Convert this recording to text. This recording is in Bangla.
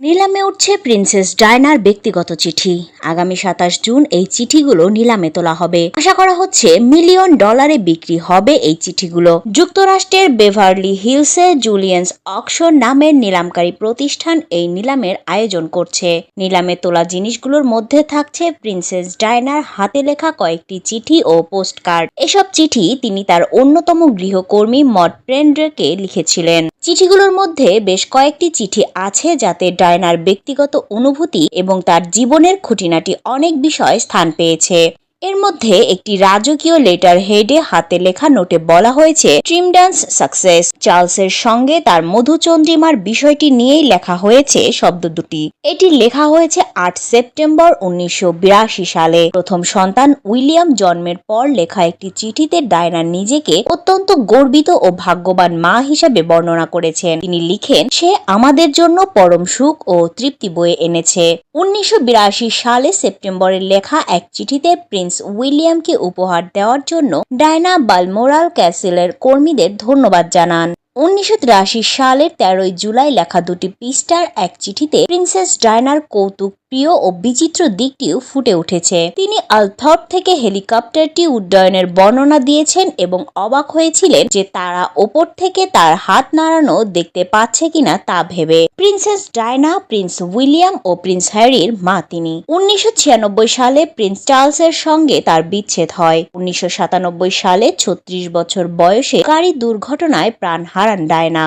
নিলামে উঠছে প্রিন্সেস ডায়নার ব্যক্তিগত চিঠি। আগামী সাতাশ জুন এই চিঠিগুলো নিলামে তোলা হবে। আশা করা হচ্ছে মিলিয়ন ডলারে বিক্রি হবে এই চিঠিগুলো। যুক্তরাষ্ট্রের বেভারলি হিলসে জুলিয়েন্স অকশন নামের নিলামকারী প্রতিষ্ঠান এই নিলামের আয়োজন করছে। নিলামে তোলা জিনিসগুলোর মধ্যে থাকছে প্রিন্সেস ডায়নার হাতে লেখা কয়েকটি চিঠি ও পোস্টকার্ড। এসব চিঠি তিনি তার অন্যতম গৃহকর্মী মড প্রেন্ড্রেকে লিখেছিলেন। চিঠিগুলোর মধ্যে বেশ কয়েকটি চিঠি আছে যাতে ডায়নার ব্যক্তিগত অনুভূতি এবং তার জীবনের খুঁটিনাটি অনেক বিষয় স্থান পেয়েছে। এর মধ্যে একটি রাজকীয় লেটার হেডে হাতে লেখা নোটে বলা হয়েছে ট্রিম ডান্স সাকসেস চার্লসের সঙ্গে তার মধুচন্দ্রিমার বিষয়টি নিয়েই লেখা হয়েছে শব্দ দুটি। এটি লেখা হয়েছে আট সেপ্টেম্বর উনিশশো বিরাশি সালে। প্রথম সন্তান উইলিয়াম জন্মের পর লেখা একটি চিঠিতে ডায়না নিজেকে অত্যন্ত গর্বিত ও ভাগ্যবান মা হিসেবে বর্ণনা করেছেন। তিনি লিখেন, সে আমাদের জন্য পরম সুখ ও তৃপ্তি বয়ে এনেছে। উনিশশো বিরাশি সালে সেপ্টেম্বরে লেখা এক চিঠিতে প্রিন্স উইলিয়ামকে উপহার দেওয়ার জন্য ডায়না বালমোরাল ক্যাসেলের কর্মীদের ধন্যবাদ জানান। উনিশশো তিরাশি সালের তেরোই জুলাই লেখা দুটি পিস্টার এক চিঠিতে প্রিন্সেস ডায়নার কৌতুক প্রিয় ও বিচিত্র দিকটিও ফুটে উঠেছে। তিনি আলথর্প থেকে হেলিকপ্টারটি উড্ডয়নের বর্ণনা দিয়েছেন এবং অবাক হয়েছিলেন যে তারা ওপর থেকে তার হাত নাড়ানো দেখতে পাচ্ছে কিনা তা ভেবে। প্রিন্সেস ডায়না, প্রিন্স উইলিয়াম ও প্রিন্স হ্যারির মা তিনি। উনিশশো ছিয়ানব্বই সালে প্রিন্স চার্লসের সঙ্গে তার বিচ্ছেদ হয়। উনিশশো সাতানব্বই সালে ছত্রিশ বছর বয়সে গাড়ি দুর্ঘটনায় প্রাণ হারান ডায়না।